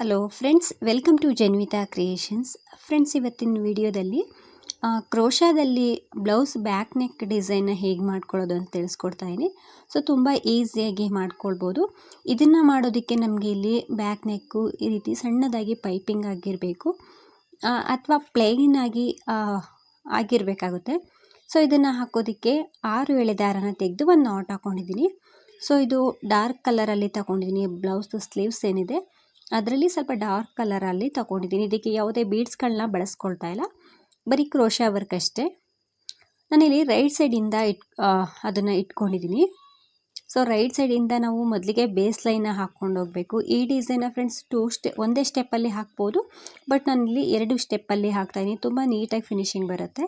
Hello friends welcome to Janvita creations friends ಇವತ್ತಿನ ವಿಡಿಯೋದಲ್ಲಿ ಕ್ರೋಶಾದಲ್ಲಿ ಬ್ಲೌಸ್ ಬ್ಯಾಕ್ ನೆಕ್ ಡಿಸೈನ್ನ ಹೇಗೆ ಮಾಡ್ಕೊಳ್ಳೋದು ಅಂತ ತಿಳಿಸ್ಕೊಡ್ತಾ ಇದ್ದೀನಿ. ಸೊ ತುಂಬ ಈಸಿಯಾಗಿ ಮಾಡ್ಕೊಳ್ಬೋದು. ಇದನ್ನು ಮಾಡೋದಕ್ಕೆ ನಮಗೆ ಇಲ್ಲಿ ಬ್ಯಾಕ್ ನೆಕ್ಕು ಈ ರೀತಿ ಸಣ್ಣದಾಗಿ ಪೈಪಿಂಗ್ ಆಗಿರಬೇಕು. ಅಥವಾ ಪ್ಲೇನ್ ಆಗಿ ಆಗಿರಬೇಕಾಗುತ್ತೆ. ಸೊ ಇದನ್ನು ಹಾಕೋದಕ್ಕೆ ಆರು ಎಳೆ ದಾರನ ತೆಗೆದು ಒಂದು ನಾಟ್ ಹಾಕ್ಕೊಂಡಿದ್ದೀನಿ ಸೊ ಇದು ಡಾರ್ಕ್ ಕಲರಲ್ಲಿ ತಗೊಂಡಿದ್ದೀನಿ. ಬ್ಲೌಸ್ದು ಸ್ಲೀವ್ಸ್ ಏನಿದೆ. ಅದರಲ್ಲಿ ಸ್ವಲ್ಪ ಡಾರ್ಕ್ ಕಲರಲ್ಲಿ ತಗೊಂಡಿದ್ದೀನಿ. ಇದಕ್ಕೆ ಯಾವುದೇ ಬೀಡ್ಸ್ಗಳನ್ನ ಬಳಸ್ಕೊಳ್ತಾ ಇಲ್ಲ. ಬರೀ ಕ್ರೋಶಾ ವರ್ಕ್ ಅಷ್ಟೇ. ನಾನಿಲ್ಲಿ ರೈಟ್ ಸೈಡಿಂದ ಇಟ್ ಅದನ್ನು ಇಟ್ಕೊಂಡಿದ್ದೀನಿ. ಸೊ ರೈಟ್ ಸೈಡಿಂದ ನಾವು ಮೊದಲಿಗೆ ಬೇಸ್ ಲೈನ್ನ ಹಾಕ್ಕೊಂಡು ಹೋಗಬೇಕು. ಈ ಡಿಸೈನ ಫ್ರೆಂಡ್ಸ್ ಟೂ ಸ್ಟೆ ಒಂದೇ ಸ್ಟೆಪ್ಪಲ್ಲಿ ಹಾಕ್ಬೋದು. ಬಟ್ ನಾನಿಲ್ಲಿ ಎರಡು ಸ್ಟೆಪ್ಪಲ್ಲಿ ಹಾಕ್ತಾಯಿದ್ದೀನಿ ತುಂಬ ನೀಟಾಗಿ ಫಿನಿಶಿಂಗ್ ಬರುತ್ತೆ.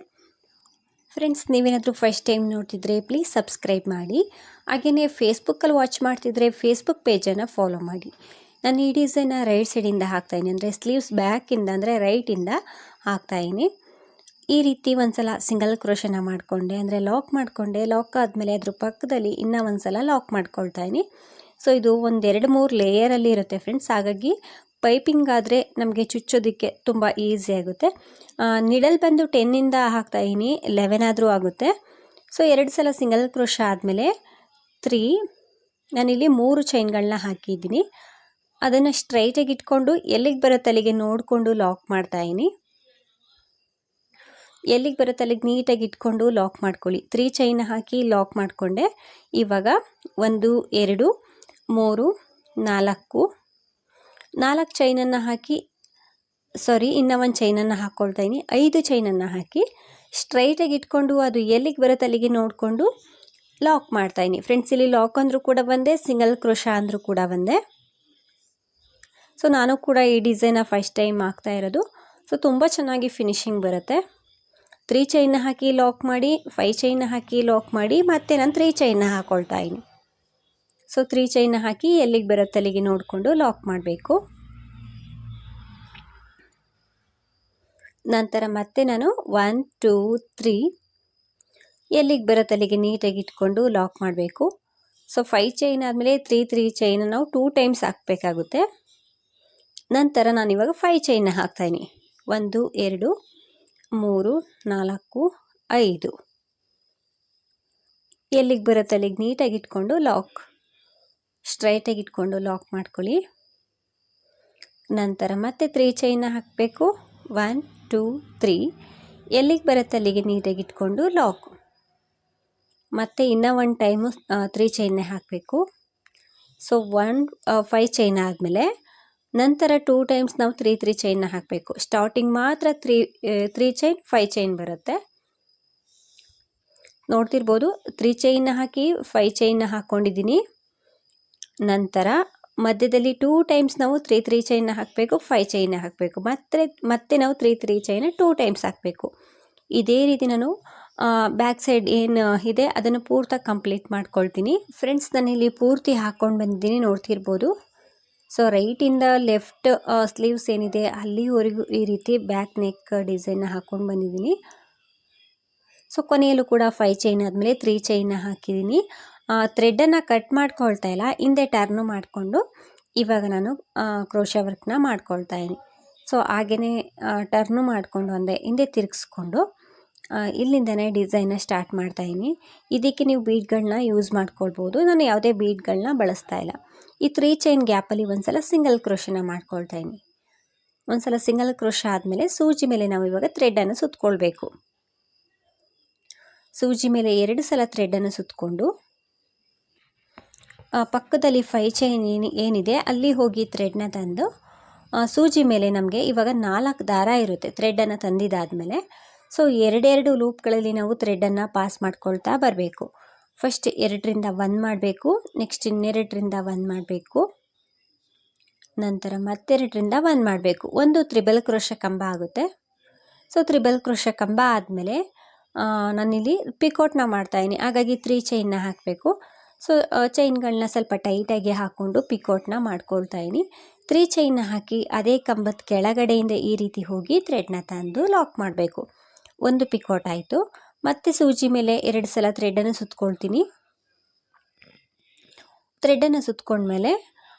ಫ್ರೆಂಡ್ಸ್ ನೀವೇನಾದರೂ ಫಸ್ಟ್ ಟೈಮ್ ನೋಡ್ತಿದ್ರೆ ಪ್ಲೀಸ್ ಸಬ್ಸ್ಕ್ರೈಬ್ ಮಾಡಿ. ಹಾಗೆಯೇ ಫೇಸ್ಬುಕ್ಕಲ್ಲಿ ವಾಚ್ ಮಾಡ್ತಿದ್ರೆ ಫೇಸ್ಬುಕ್ ಪೇಜನ್ನು ಫಾಲೋ ಮಾಡಿ. ನಾನು ಈ ಡಿಸೈನ ರೈಟ್ ಸೈಡಿಂದ ಹಾಕ್ತಾಯಿನಿ ಅಂದರೆ ಸ್ಲೀವ್ಸ್ ಬ್ಯಾಕಿಂದ ಅಂದರೆ ರೈಟಿಂದ ಹಾಕ್ತಾಯಿನಿ ಈ ರೀತಿ ಒಂದು ಸಲ ಸಿಂಗಲ್ ಕ್ರೋಶನ ಮಾಡಿಕೊಂಡೆ. ಅಂದರೆ ಲಾಕ್ ಮಾಡಿಕೊಂಡೆ. ಲಾಕ್ ಆದಮೇಲೆ ಅದ್ರ ಪಕ್ಕದಲ್ಲಿ ಇನ್ನೂ ಒಂದು ಸಲ ಲಾಕ್ ಮಾಡ್ಕೊಳ್ತಾಯಿನಿ ಸೊ ಇದು ಒಂದೆರಡು ಮೂರು ಲೇಯರಲ್ಲಿ ಇರುತ್ತೆ ಫ್ರೆಂಡ್ಸ್ ಹಾಗಾಗಿ ಪೈಪಿಂಗ್ ಆದರೆ ನಮಗೆ ಚುಚ್ಚೋದಕ್ಕೆ ತುಂಬ ಈಸಿ ಆಗುತ್ತೆ. ನಿಡಲ್ ಬಂದು ಟೆನ್ನಿಂದ ಹಾಕ್ತಾಯಿನಿ ಲೆವೆನ್ ಆದರೂ ಆಗುತ್ತೆ. ಸೊ ಎರಡು ಸಲ ಸಿಂಗಲ್ ಕ್ರೋಶ ಆದಮೇಲೆ ತ್ರೀ ನಾನಿಲ್ಲಿ ಮೂರು ಚೈನ್ಗಳನ್ನ ಹಾಕಿದ್ದೀನಿ. ಅದನ್ನು ಸ್ಟ್ರೈಟಾಗಿ ಇಟ್ಕೊಂಡು ಎಲ್ಲಿಗೆ ಬರುತ್ತೆ ಅಲ್ಲಿಗೆ ನೋಡಿಕೊಂಡು ಲಾಕ್ ಮಾಡ್ತಾಯಿನಿ ಎಲ್ಲಿಗೆ ಬರುತ್ತೆ ಅಲ್ಲಿಗೆ ನೀಟಾಗಿ ಇಟ್ಕೊಂಡು ಲಾಕ್ ಮಾಡ್ಕೊಳ್ಳಿ. ತ್ರೀ ಚೈನ್ ಹಾಕಿ ಲಾಕ್ ಮಾಡಿಕೊಂಡೆ. ಇವಾಗ ಒಂದು, ಎರಡು, ಮೂರು, ನಾಲ್ಕು. ನಾಲ್ಕು ಚೈನನ್ನು ಹಾಕಿ ಸಾರಿ ಇನ್ನೂ ಒಂದು ಚೈನನ್ನು ಹಾಕ್ಕೊಳ್ತಾ ಇದ್ದೀನಿ ಐದು ಚೈನನ್ನು ಹಾಕಿ ಸ್ಟ್ರೈಟಾಗಿ ಇಟ್ಕೊಂಡು ಅದು ಎಲ್ಲಿಗೆ ಬರುತ್ತೆ ಅಲ್ಲಿಗೆ ನೋಡಿಕೊಂಡು ಲಾಕ್ ಮಾಡ್ತಾಯಿನಿ ಫ್ರೆಂಡ್ಸ್ ಇಲ್ಲಿ ಲಾಕ್ ಅಂದರೂ ಕೂಡ ಬಂದೆ ಸಿಂಗಲ್ ಕ್ರೋಶ ಅಂದರೂ ಕೂಡ ಬಂದೆ. ಸೊ ನಾನು ಕೂಡ ಈ ಡಿಸೈನ ಫಸ್ಟ್ ಟೈಮ್ ಹಾಕ್ತಾ ಇರೋದು. ಸೊ ತುಂಬ ಚೆನ್ನಾಗಿ ಫಿನಿಶಿಂಗ್ ಬರುತ್ತೆ. ತ್ರೀ ಚೈನ್ನ ಹಾಕಿ ಲಾಕ್ ಮಾಡಿ ಫೈ ಚೈನ್ನ ಹಾಕಿ ಲಾಕ್ ಮಾಡಿ, ಮತ್ತೆ ನಾನು ತ್ರೀ ಚೈನ್ನ ಹಾಕ್ಕೊಳ್ತಾ ಇದ್ದೀನಿ ಸೊ ತ್ರೀ ಚೈನ್ನ ಹಾಕಿ ಎಲ್ಲಿಗೆ ಬರುತ್ತೆ ಅಲ್ಲಿಗೆ ನೋಡಿಕೊಂಡು ಲಾಕ್ ಮಾಡಬೇಕು. ನಂತರ ಮತ್ತೆ ನಾನು ಒನ್ ಟೂ ತ್ರೀ ಎಲ್ಲಿಗೆ ಬರುತ್ತೆ ಅಲ್ಲಿಗೆ ನೀಟಾಗಿ ಇಟ್ಕೊಂಡು ಲಾಕ್ ಮಾಡಬೇಕು. ಸೊ ಫೈವ್ ಚೈನ್ ಆದಮೇಲೆ ತ್ರೀ ತ್ರೀ ಚೈನ್ ನಾವು ಟೂ ಟೈಮ್ಸ್ ಹಾಕಬೇಕಾಗುತ್ತೆ. ನಂತರ ನಾನಿವಾಗ ಫೈ ಚೈನ್ನ ಹಾಕ್ತಾಯಿನಿ ಒಂದು, ಎರಡು, ಮೂರು, ನಾಲ್ಕು, ಐದು. ಎಲ್ಲಿಗೆ ಬರುತ್ತೆ? ಅಲ್ಲಿಗೆ ನೀಟಾಗಿ ಇಟ್ಕೊಂಡು ಲಾಕ್ ಸ್ಟ್ರೈಟಾಗಿ ಇಟ್ಕೊಂಡು ಲಾಕ್ ಮಾಡ್ಕೊಳ್ಳಿ. ನಂತರ ಮತ್ತೆ ತ್ರೀ ಚೈನ್ನ ಹಾಕಬೇಕು. ಒನ್ ಟೂ ತ್ರೀ ಎಲ್ಲಿಗೆ ಬರುತ್ತೆ? ಅಲ್ಲಿಗೆ ನೀಟಾಗಿ ಇಟ್ಕೊಂಡು ಲಾಕ್ ಮತ್ತು ಇನ್ನೂ ಒಂದು ಟೈಮು ತ್ರೀ ಚೈನ್ನೇ ಹಾಕಬೇಕು. ಸೊ ಒನ್ ಫೈವ್ ಚೈನ್ ಆದಮೇಲೆ ನಂತರ ಟೂ ಟೈಮ್ಸ್ ನಾವು ತ್ರೀ ತ್ರೀ ಚೈನ್ನ ಹಾಕಬೇಕು. ಸ್ಟಾರ್ಟಿಂಗ್ ಮಾತ್ರ three three chain five chain ಬರುತ್ತೆ. ನೋಡ್ತಿರ್ಬೋದು ತ್ರೀ ಚೈನ್ನ ಹಾಕಿ ಫೈ ಚೈನ್ನ ಹಾಕ್ಕೊಂಡಿದ್ದೀನಿ ನಂತರ ಮಧ್ಯದಲ್ಲಿ ಟೂ ಟೈಮ್ಸ್ ನಾವು ತ್ರೀ ತ್ರೀ ಚೈನ್ನ ಹಾಕಬೇಕು ಫೈ ಚೈನ್ನ ಹಾಕಬೇಕು. ಮತ್ತೆ ಮತ್ತೆ ನಾವು three three chain two times ಹಾಕಬೇಕು. ಇದೇ ರೀತಿ ನಾನು ಬ್ಯಾಕ್ ಸೈಡ್ ಏನು ಇದೆ, ಅದನ್ನು ಪೂರ್ತಿ ಕಂಪ್ಲೀಟ್ ಮಾಡ್ಕೊಳ್ತೀನಿ. ಫ್ರೆಂಡ್ಸ್ ನಾನು ಇಲ್ಲಿ ಪೂರ್ತಿ ಹಾಕ್ಕೊಂಡು ಬಂದಿದ್ದೀನಿ, ನೋಡ್ತಿರ್ಬೋದು. ಸೊ ರೈಟಿಂದ ಲೆಫ್ಟ್ ಸ್ಲೀವ್ಸ್ ಏನಿದೆ, ಅಲ್ಲಿವರೆಗೂ ಈ ರೀತಿ ಬ್ಯಾಕ್ ನೆಕ್ ಡಿಸೈನ್ನ ಹಾಕ್ಕೊಂಡು ಬಂದಿದ್ದೀನಿ. ಸೊ ಕೊನೆಯಲ್ಲೂ ಕೂಡ ಫೈ ಚೈನ್ ಆದಮೇಲೆ ತ್ರೀ ಚೈನ್ನ ಹಾಕಿದ್ದೀನಿ. ಥ್ರೆಡ್ಡನ್ನು ಕಟ್ ಮಾಡ್ಕೊಳ್ತಾ ಇಲ್ಲ, ಹಿಂದೆ ಟರ್ನು ಮಾಡಿಕೊಂಡು ಇವಾಗ ನಾನು ಕ್ರೋಶ ವರ್ಕ್ನ ಮಾಡ್ಕೊಳ್ತಾ ಇದ್ದೀನಿ. ಸೊ ಹಾಗೆಯೇ ಟರ್ನು ಮಾಡಿಕೊಂಡು ಒಂದೇ, ಹಿಂದೆ ತಿರುಗಿಸ್ಕೊಂಡು ಇಲ್ಲಿಂದನೇ ಡಿಸೈನ್ನ ಸ್ಟಾರ್ಟ್ ಮಾಡ್ತಾಯಿದ್ದೀನಿ ಇದಕ್ಕೆ ನೀವು ಬೀಡ್ಗಳನ್ನ ಯೂಸ್ ಮಾಡ್ಕೊಳ್ಬೋದು. ನಾನು ಯಾವುದೇ ಬೀಡ್ಗಳನ್ನ ಬಳಸ್ತಾ ಇಲ್ಲ. ಈ ತ್ರೀ ಚೈನ್ ಗ್ಯಾಪಲ್ಲಿ ಒಂದು ಸಲ ಸಿಂಗಲ್ ಕ್ರೋಶನ ಮಾಡ್ಕೊಳ್ತಾ ಇದ್ದೀನಿ ಒಂದು ಸಲ ಸಿಂಗಲ್ ಕ್ರೋಶ ಆದಮೇಲೆ ಸೂಜಿ ಮೇಲೆ ನಾವು ಇವಾಗ ಥ್ರೆಡನ್ನು ಸುತ್ತಕೊಳ್ಬೇಕು ಸೂಜಿ ಮೇಲೆ ಎರಡು ಸಲ ಥ್ರೆಡನ್ನು ಸುತ್ತಕೊಂಡು ಪಕ್ಕದಲ್ಲಿ ಫೈ ಚೈನ್ ಏನು, ಏನಿದೆ ಅಲ್ಲಿ ಹೋಗಿ ಥ್ರೆಡ್ನ ತಂದು ಸೂಜಿ ಮೇಲೆ ನಮಗೆ ಇವಾಗ ನಾಲ್ಕು ದಾರ ಇರುತ್ತೆ ಥ್ರೆಡನ್ನು ತಂದಿದ್ದಾದಮೇಲೆ. ಸೊ ಎರಡೆರಡು ಲೂಪ್ಗಳಲ್ಲಿ ನಾವು ಥ್ರೆಡನ್ನು ಪಾಸ್ ಮಾಡ್ಕೊಳ್ತಾ ಬರಬೇಕು. ಫಸ್ಟ್ ಎರಡರಿಂದ ಒಂದು ಮಾಡಬೇಕು ನೆಕ್ಸ್ಟ್ ಇನ್ನೆರಡರಿಂದ ಒಂದು ಮಾಡಬೇಕು. ನಂತರ ಮತ್ತೆರಡರಿಂದ ಒಂದು ಮಾಡಬೇಕು. ಒಂದು ತ್ರಿಬಲ್ ಕ್ರೋಶ ಕಂಬ ಆಗುತ್ತೆ. ಸೊ ತ್ರಿಬಲ್ ಕ್ರೋಶ ಕಂಬ ಆದಮೇಲೆ ನಾನಿಲ್ಲಿ ಪಿಕೋಟ್ನ ಮಾಡ್ತಾಯಿದ್ದೀನಿ ಹಾಗಾಗಿ ತ್ರೀ ಚೈನ್ನ ಹಾಕಬೇಕು. ಸೊ ಚೈನ್ಗಳನ್ನ ಸ್ವಲ್ಪ ಟೈಟಾಗಿ ಹಾಕ್ಕೊಂಡು ಪಿಕೋಟ್ನ ಮಾಡ್ಕೊಳ್ತಾ ಇದ್ದೀನಿ. ತ್ರೀ ಚೈನ್ನ ಹಾಕಿ ಅದೇ ಕಂಬದ ಕೆಳಗಡೆಯಿಂದ ಈ ರೀತಿ ಹೋಗಿ ಥ್ರೆಡ್ನ ತಂದು ಲಾಕ್ ಮಾಡಬೇಕು. ಒಂದು ಪಿಕೋಟ್ ಆಯಿತು. ಮತ್ತೆ ಸೂಜಿ ಮೇಲೆ ಎರಡು ಸಲ ಥ್ರೆಡನ್ನು ಸುತ್ಕೊಳ್ತೀನಿ. ಥ್ರೆಡನ್ನು ಸುತ್ಕೊಂಡ್ಮೇಲೆ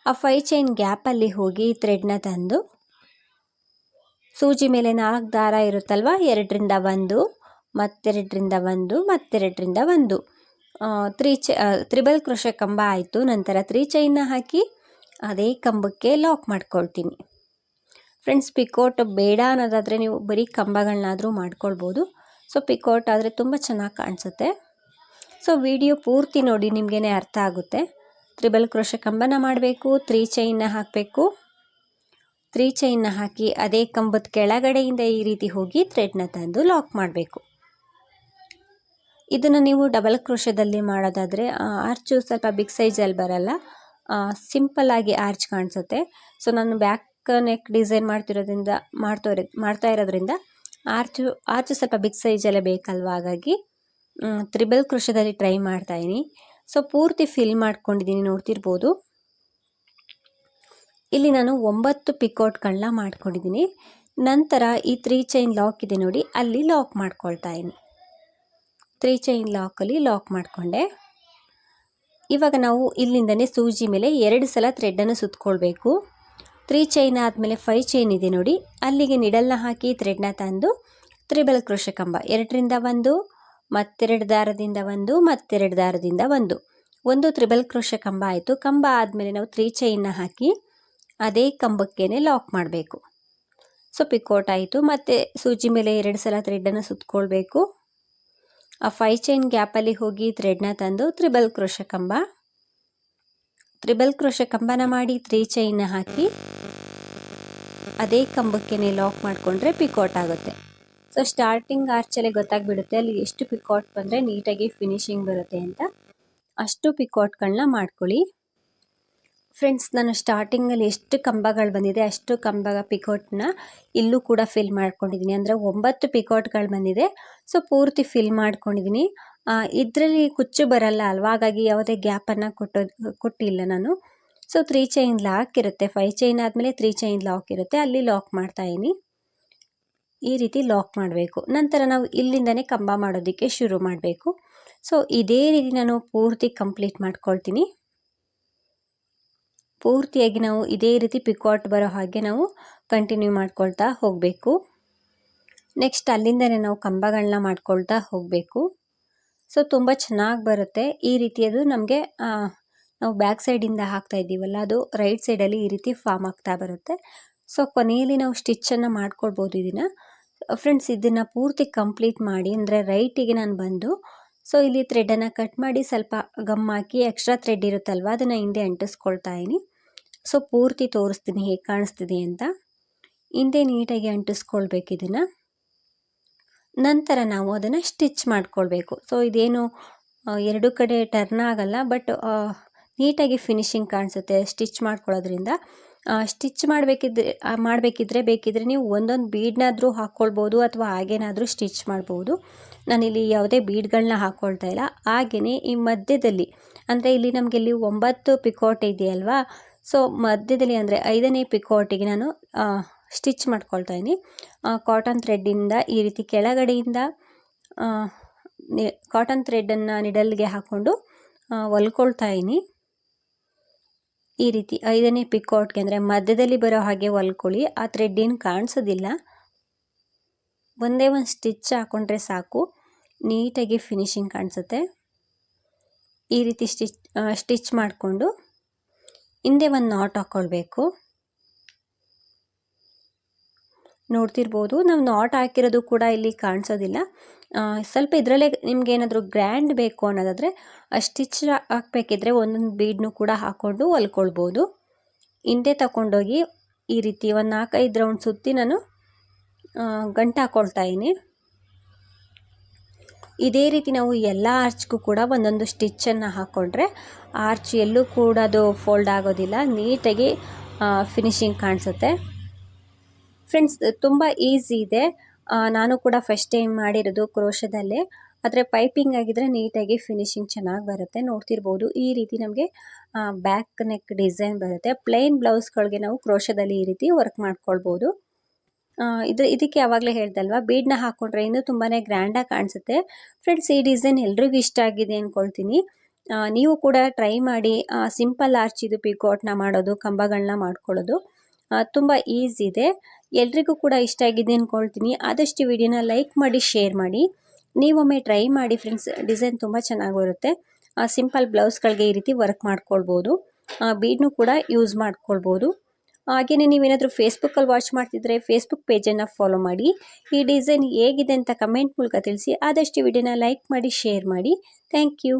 ಆ ಫೈ ಚೈನ್ ಗ್ಯಾಪಲ್ಲಿ ಹೋಗಿ ಥ್ರೆಡ್ನ ತಂದು, ಸೂಜಿ ಮೇಲೆ ನಾಲ್ಕು ದಾರ ಇರುತ್ತಲ್ವ? ಎರಡರಿಂದ ಒಂದು, ಮತ್ತೆರಡರಿಂದ ಒಂದು ಮತ್ತೆರಡರಿಂದ ಒಂದು. ತ್ರೀ ಚ ತ್ರಿಬಲ್ ಕೃಷ ಕಂಬ ಆಯಿತು. ನಂತರ ತ್ರೀ ಚೈನ್ನ ಹಾಕಿ, ಅದೇ ಕಂಬಕ್ಕೆ ಲಾಕ್ ಮಾಡ್ಕೊಳ್ತೀನಿ. ಫ್ರೆಂಡ್ಸ್ ಪಿಕೋಟ್ ಬೇಡ ಅನ್ನೋದಾದರೆ ನೀವು ಬರೀ ಕಂಬಗಳನ್ನಾದರೂ ಮಾಡ್ಕೊಳ್ಬೋದು. ಸೊ ಪಿಕೋಟ್ ಆದರೆ ತುಂಬ ಚೆನ್ನಾಗಿ ಕಾಣಿಸುತ್ತೆ. ಸೊ ವಿಡಿಯೋ ಪೂರ್ತಿ ನೋಡಿ ನಿಮಗೇನೆ ಅರ್ಥ ಆಗುತ್ತೆ. ತ್ರಿಬಲ್ ಕ್ರೋಶ ಕಂಬನ ಮಾಡಬೇಕು ತ್ರೀ ಚೈನ್ನ ಹಾಕಬೇಕು. ತ್ರೀ ಚೈನ್ನ ಹಾಕಿ ಅದೇ ಕಂಬದ ಕೆಳಗಡೆಯಿಂದ ಈ ರೀತಿ ಹೋಗಿ ಥ್ರೆಡ್ನ ತಂದು ಲಾಕ್ ಮಾಡಬೇಕು. ಇದನ್ನು ನೀವು ಡಬಲ್ ಕ್ರೋಶದಲ್ಲಿ ಮಾಡೋದಾದರೆ ಆರ್ಚು ಸ್ವಲ್ಪ ಬಿಗ್ ಸೈಜಲ್ಲಿ ಬರಲ್ಲ. ಸಿಂಪಲ್ಲಾಗಿ ಆರ್ಚ್ ಕಾಣಿಸುತ್ತೆ. ಸೊ ನಾನು ಬ್ಯಾಕ್ ನೆಕ್ ಡಿಸೈನ್ ಮಾಡ್ತಿರೋದ್ರಿಂದ ಮಾಡ್ತೋ ಮಾಡ್ತಾ ಇರೋದ್ರಿಂದ ಆರ್ಚು ಆರ್ಚು ಸ್ವಲ್ಪ ಬಿಗ್ ಸೈಜಲ್ಲೇ ಬೇಕಲ್ವ? ಹಾಗಾಗಿ ತ್ರಿಬಲ್ ಕೃಷದಲ್ಲಿ ಟ್ರೈ ಮಾಡ್ತಾಯಿನಿ ಸೊ ಪೂರ್ತಿ ಫಿಲ್ ಮಾಡ್ಕೊಂಡಿದ್ದೀನಿ ನೋಡ್ತಿರ್ಬೋದು. ಇಲ್ಲಿ ನಾನು ಒಂಬತ್ತು ಪಿಕೋಟ್ಗಳನ್ನ ಮಾಡ್ಕೊಂಡಿದ್ದೀನಿ ನಂತರ ಈ ತ್ರೀ ಚೈನ್ ಲಾಕ್ ಇದೆ ನೋಡಿ, ಅಲ್ಲಿ ಲಾಕ್ ಮಾಡ್ಕೊಳ್ತಾ ಇದ್ದೀನಿ ತ್ರೀ ಚೈನ್ ಲಾಕಲ್ಲಿ ಲಾಕ್ ಮಾಡಿಕೊಂಡೆ. ಇವಾಗ ನಾವು ಇಲ್ಲಿಂದನೇ ಸೂಜಿ ಮೇಲೆ ಎರಡು ಸಲ ಥ್ರೆಡ್ಡನ್ನು ಸುತ್ತಕೊಳ್ಬೇಕು ತ್ರೀ ಚೈನ್ ಆದಮೇಲೆ ಫೈ ಚೈನ್ ಇದೆ ನೋಡಿ. ಅಲ್ಲಿಗೆ ನಿಡಲ್ನ ಹಾಕಿ ಥ್ರೆಡ್ನ ತಂದು ತ್ರಿಬಲ್ ಕ್ರೋಶ ಕಂಬ. ಎರಡರಿಂದ ಒಂದು, ಮತ್ತೆರಡು ದಾರದಿಂದ ಒಂದು, ಮತ್ತೆರಡು ದಾರದಿಂದ ಒಂದು. ಒಂದು ತ್ರಿಬಲ್ ಕ್ರೋಶ ಕಂಬ ಆಯಿತು. ಕಂಬ ಆದಮೇಲೆ ನಾವು ತ್ರೀ ಚೈನ್ನ ಹಾಕಿ ಅದೇ ಕಂಬಕ್ಕೇ ಲಾಕ್ ಮಾಡಬೇಕು. ಸೊ ಪಿಕೋಟ್ ಆಯಿತು. ಮತ್ತು ಸೂಜಿ ಮೇಲೆ ಎರಡು ಸಲ ಥ್ರೆಡ್ಡನ್ನು ಸುತ್ತಕೊಳ್ಬೇಕು ಆ ಫೈ ಚೈನ್ ಗ್ಯಾಪಲ್ಲಿ ಹೋಗಿ ಥ್ರೆಡ್ನ ತಂದು ತ್ರಿಬಲ್ ಕ್ರೋಶ ಕಂಬ ತ್ರಿಬಲ್ ಕ್ರೋಶ ಕಂಬನ ಮಾಡಿ ತ್ರೀ ಚೈನ್ ಹಾಕಿ ಅದೇ ಕಂಬಕ್ಕೆ ಲಾಕ್ ಮಾಡಿಕೊಂಡ್ರೆ ಪಿಕೌಟ್ ಆಗುತ್ತೆ. ಸೊ ಸ್ಟಾರ್ಟಿಂಗ್ ಆರ್ಚಲ್ಲೇ ಗೊತ್ತಾಗ್ಬಿಡುತ್ತೆ ಅಲ್ಲಿ ಎಷ್ಟು ಪಿಕಾಟ್ ಬಂದರೆ ನೀಟಾಗಿ ಫಿನಿಶಿಂಗ್ ಬರುತ್ತೆ ಅಂತ. ಅಷ್ಟು ಪಿಕೌಟ್ಗಳನ್ನ ಮಾಡ್ಕೊಳ್ಳಿ. ಫ್ರೆಂಡ್ಸ್ ನಾನು ಸ್ಟಾರ್ಟಿಂಗಲ್ಲಿ ಎಷ್ಟು ಕಂಬಗಳು ಬಂದಿದೆ, ಅಷ್ಟು ಕಂಬ ಪಿಕೋಟ್ನ ಇಲ್ಲೂ ಕೂಡ ಫಿಲ್ ಮಾಡ್ಕೊಂಡಿದ್ದೀನಿ. ಅಂದರೆ ಒಂಬತ್ತು ಪಿಕೋಟ್ಗಳು ಬಂದಿದೆ. ಸೊ ಪೂರ್ತಿ ಫಿಲ್ ಮಾಡ್ಕೊಂಡಿದ್ದೀನಿ. ಇದರಲ್ಲಿ ಕುಚ್ಚು ಬರಲ್ಲ ಅಲ್ವಾ? ಹಾಗಾಗಿ ಯಾವುದೇ ಗ್ಯಾಪನ್ನು ಕೊಟ್ಟೋ, ಕೊಟ್ಟಿಲ್ಲ ನಾನು. ಸೊ ತ್ರೀ ಚೈನ್ ಲಾಕ್ ಇರುತ್ತೆ. ಫೈವ್ ಚೈನ್ ಆದಮೇಲೆ ತ್ರೀ ಚೈನ್ ಲಾಕ್ ಇರುತ್ತೆ. ಅಲ್ಲಿ ಲಾಕ್ ಮಾಡ್ತಾ ಮಾಡ್ತಾಯಿನಿ ಈ ರೀತಿ ಲಾಕ್ ಮಾಡಬೇಕು. ನಂತರ ನಾವು ಇಲ್ಲಿಂದನೇ ಕಂಬ ಮಾಡೋದಕ್ಕೆ ಶುರು ಮಾಡಬೇಕು. ಸೊ ಇದೇ ರೀತಿ ನಾನು ಪೂರ್ತಿ ಕಂಪ್ಲೀಟ್ ಮಾಡ್ಕೊಳ್ತೀನಿ. ಪೂರ್ತಿಯಾಗಿ ನಾವು ಇದೇ ರೀತಿ ಪಿಕಾಟ್ ಬರೋ ಹಾಗೆ ನಾವು ಕಂಟಿನ್ಯೂ ಮಾಡ್ಕೊಳ್ತಾ ಹೋಗಬೇಕು. ನೆಕ್ಸ್ಟ್ ಅಲ್ಲಿಂದನೇ ನಾವು ಕಂಬಗಳನ್ನ ಮಾಡ್ಕೊಳ್ತಾ ಹೋಗಬೇಕು. ಸೊ, ತುಂಬ ಚೆನ್ನಾಗಿ ಬರುತ್ತೆ. ಈ ರೀತಿಯದು ನಮಗೆ ನಾವು ಬ್ಯಾಕ್ ಸೈಡಿಂದ ಹಾಕ್ತಾ ಇದ್ದೀವಲ್ಲ, ಅದು ರೈಟ್ ಸೈಡಲ್ಲಿ ಈ ರೀತಿ ಫಾರ್ಮ್ ಆಗ್ತಾ ಬರುತ್ತೆ. ಸೊ, ಕೊನೆಯಲ್ಲಿ ನಾವು ಸ್ಟಿಚ್ಚನ್ನು ಮಾಡ್ಕೊಳ್ಬೋದು ಇದನ್ನು. ಫ್ರೆಂಡ್ಸ್, ಇದನ್ನು ಪೂರ್ತಿ ಕಂಪ್ಲೀಟ್ ಮಾಡಿ, ಅಂದರೆ ರೈಟಿಗೆ ನಾನು ಬಂದು, ಸೊ, ಇಲ್ಲಿ ಥ್ರೆಡನ್ನು ಕಟ್ ಮಾಡಿ ಸ್ವಲ್ಪ ಗಮ್ ಹಾಕಿ ಎಕ್ಸ್ಟ್ರಾ ಥ್ರೆಡ್ ಇರುತ್ತಲ್ವ, ಅದನ್ನು ಹಿಂದೆ ಅಂಟಿಸ್ಕೊಳ್ತಾ ಇದ್ದೀನಿ ಸೊ, ಪೂರ್ತಿ ತೋರಿಸ್ತೀನಿ ಹೇಗೆ ಕಾಣಿಸ್ತಿದೆ ಅಂತ. ಹಿಂದೆ ನೀಟಾಗಿ ಅಂಟಿಸ್ಕೊಳ್ಬೇಕು ಇದನ್ನು. ನಂತರ ನಾವು ಅದನ್ನು ಸ್ಟಿಚ್ ಮಾಡಿಕೊಳ್ಬೇಕು. ಸೊ ಇದೇನು ಎರಡು ಕಡೆ ಟರ್ನ್ ಆಗಲ್ಲ ಬಟ್ ನೀಟಾಗಿ ಫಿನಿಶಿಂಗ್ ಕಾಣಿಸುತ್ತೆ ಸ್ಟಿಚ್ ಮಾಡ್ಕೊಳ್ಳೋದ್ರಿಂದ. ಸ್ಟಿಚ್ ಮಾಡಬೇಕಿದ್ರೆ ಮಾಡಬೇಕಿದ್ರೆ ಬೇಕಿದ್ರೆ ನೀವು ಒಂದೊಂದು ಬೀಡ್ನಾದರೂ ಹಾಕ್ಕೊಳ್ಬೋದು ಅಥವಾ ಹಾಗೇನಾದರೂ ಸ್ಟಿಚ್ ಮಾಡ್ಬೋದು. ನಾನಿಲ್ಲಿ ಯಾವುದೇ ಬೀಡ್ಗಳನ್ನ ಹಾಕ್ಕೊಳ್ತಾ ಇಲ್ಲ. ಹಾಗೆಯೇ ಈ ಮಧ್ಯದಲ್ಲಿ, ಅಂದರೆ ಇಲ್ಲಿ ನಮಗೆ ಇಲ್ಲಿ ಒಂಬತ್ತು ಪಿಕೋಟ್ ಇದೆಯಲ್ವಾ? ಸೊ ಮಧ್ಯದಲ್ಲಿ ಅಂದರೆ ಐದನೇ ಪಿಕೋಟಿಗೆ ನಾನು ಸ್ಟಿಚ್ ಮಾಡ್ಕೊಳ್ತಾ ಇದ್ದೀನಿ ಕಾಟನ್ ಥ್ರೆಡ್ಡಿಂದ ಈ ರೀತಿ ಕೆಳಗಡೆಯಿಂದ ಕಾಟನ್ ಥ್ರೆಡ್ಡನ್ನು ನಿಡಲ್ಗೆ ಹಾಕ್ಕೊಂಡು ಹೊಲ್ಕೊಳ್ತಾ ಇದ್ದೀನಿ ಈ ರೀತಿ ಐದನೇ ಪಿಕ್ಔಟ್ಗೆ ಅಂದರೆ ಮಧ್ಯದಲ್ಲಿ ಬರೋ ಹಾಗೆ ಹೊಲ್ಕೊಳ್ಳಿ. ಆ ಥ್ರೆಡ್ ಏನು ಕಾಣಿಸೋದಿಲ್ಲ. ಒಂದೇ ಒಂದು ಸ್ಟಿಚ್ ಹಾಕ್ಕೊಂಡ್ರೆ ಸಾಕು. ನೀಟಾಗಿ ಫಿನಿಶಿಂಗ್ ಕಾಣಿಸುತ್ತೆ. ಈ ರೀತಿ ಸ್ಟಿಚ್ ಸ್ಟಿಚ್ ಮಾಡಿಕೊಂಡು, ಹಿಂದೆ ಒಂದು ನಾಟ್ ಹಾಕ್ಕೊಳ್ಬೇಕು ನೋಡ್ತಿರ್ಬೋದು. ನಾವು ನಾಟ್ ಹಾಕಿರೋದು ಕೂಡ ಇಲ್ಲಿ ಕಾಣಿಸೋದಿಲ್ಲ. ಸ್ವಲ್ಪ ಇದರಲ್ಲೇ ನಿಮ್ಗೆ ಏನಾದರೂ ಗ್ರ್ಯಾಂಡ್ ಬೇಕು ಅನ್ನೋದಾದರೆ ಸ್ಟಿಚ್ ಹಾಕಬೇಕಿದ್ರೆ ಒಂದೊಂದು ಬೀಡ್ನು ಕೂಡ ಹಾಕ್ಕೊಂಡು ಹೊಲ್ಕೊಳ್ಬೋದು. ಹಿಂದೆ ತಗೊಂಡೋಗಿ ಈ ರೀತಿ ಒಂದು ನಾಲ್ಕೈದು ರೌಂಡ್ ಸುತ್ತಿ ನಾನು ಗಂಟು ಹಾಕ್ಕೊಳ್ತಾ ಇದ್ದೀನಿ. ಇದೇ ರೀತಿ ನಾವು ಎಲ್ಲ ಆರ್ಚ್ಗೂ ಕೂಡ ಒಂದೊಂದು ಸ್ಟಿಚ್ಚನ್ನು ಹಾಕ್ಕೊಂಡ್ರೆ ಆರ್ಚ್ ಎಲ್ಲೂ ಕೂಡ ಅದು ಫೋಲ್ಡ್ ಆಗೋದಿಲ್ಲ. ನೀಟಾಗಿ ಫಿನಿಶಿಂಗ್ ಕಾಣಿಸುತ್ತೆ. ಫ್ರೆಂಡ್ಸ್ ತುಂಬ ಈಸಿ ಇದೆ. ನಾನು ಕೂಡ ಫಸ್ಟ್ ಟೈಮ್ ಮಾಡಿರೋದು ಕ್ರೋಶದಲ್ಲೇ. ಆದರೆ ಪೈಪಿಂಗ್ ಆಗಿದ್ರೆ ನೀಟಾಗಿ ಫಿನಿಶಿಂಗ್ ಚೆನ್ನಾಗಿ ಬರುತ್ತೆ. ನೋಡ್ತಿರ್ಬೋದು, ಈ ರೀತಿ ನಮಗೆ ಬ್ಯಾಕ್ ನೆಕ್ ಡಿಸೈನ್ ಬರುತ್ತೆ. ಪ್ಲೇನ್ ಬ್ಲೌಸ್ಗಳಿಗೆ ನಾವು ಕ್ರೋಶದಲ್ಲಿ ಈ ರೀತಿ ವರ್ಕ್ ಮಾಡ್ಕೊಳ್ಬೋದು. ಇದು, ಇದಕ್ಕೆ ಯಾವಾಗಲೇ ಹೇಳ್ದಲ್ವ ಬೀಡ್ನ ಹಾಕ್ಕೊಂಡ್ರೆ ಇನ್ನೂ ತುಂಬಾ ಗ್ರ್ಯಾಂಡಾಗಿ ಕಾಣಿಸುತ್ತೆ. ಫ್ರೆಂಡ್ಸ್ ಈ ಡಿಸೈನ್ ಎಲ್ರಿಗೂ ಇಷ್ಟ ಆಗಿದೆ ಅಂದ್ಕೊಳ್ತೀನಿ ನೀವು ಕೂಡ ಟ್ರೈ ಮಾಡಿ ಸಿಂಪಲ್ ಆರ್ಚಿದು ಪಿಕೋಟ್ನ ಮಾಡೋದು ಕಂಬಗಳನ್ನ ಮಾಡ್ಕೊಳ್ಳೋದು ತುಂಬ ಈಸಿ ಇದೆ. ಎಲ್ರಿಗೂ ಕೂಡ ಇಷ್ಟ ಆಗಿದೆ ಅಂದ್ಕೊಳ್ತೀನಿ ಆದಷ್ಟು ವಿಡಿಯೋನ ಲೈಕ್ ಮಾಡಿ, ಶೇರ್ ಮಾಡಿ. ನೀವೊಮ್ಮೆ ಟ್ರೈ ಮಾಡಿ ಫ್ರೆಂಡ್ಸ್. ಡಿಸೈನ್ ತುಂಬ ಚೆನ್ನಾಗಿ ಬರುತ್ತೆ. ಸಿಂಪಲ್ ಬ್ಲೌಸ್ಗಳಿಗೆ ಈ ರೀತಿ ವರ್ಕ್ ಮಾಡ್ಕೊಳ್ಬೋದು. ಬೀಡ್ನು ಕೂಡ ಯೂಸ್ ಮಾಡ್ಕೊಳ್ಬೋದು. ಹಾಗೆಯೇ ನೀವೇನಾದರೂ ಫೇಸ್ಬುಕ್ಕಲ್ಲಿ ವಾಚ್ ಮಾಡ್ತಿದ್ರೆ ಫೇಸ್ಬುಕ್ ಪೇಜನ್ನು ಫಾಲೋ ಮಾಡಿ. ಈ ಡಿಸೈನ್ ಹೇಗಿದೆ ಅಂತ ಕಮೆಂಟ್ ಮೂಲಕ ತಿಳಿಸಿ. ಆದಷ್ಟು ವಿಡಿಯೋನ ಲೈಕ್ ಮಾಡಿ, ಶೇರ್ ಮಾಡಿ. Thank you.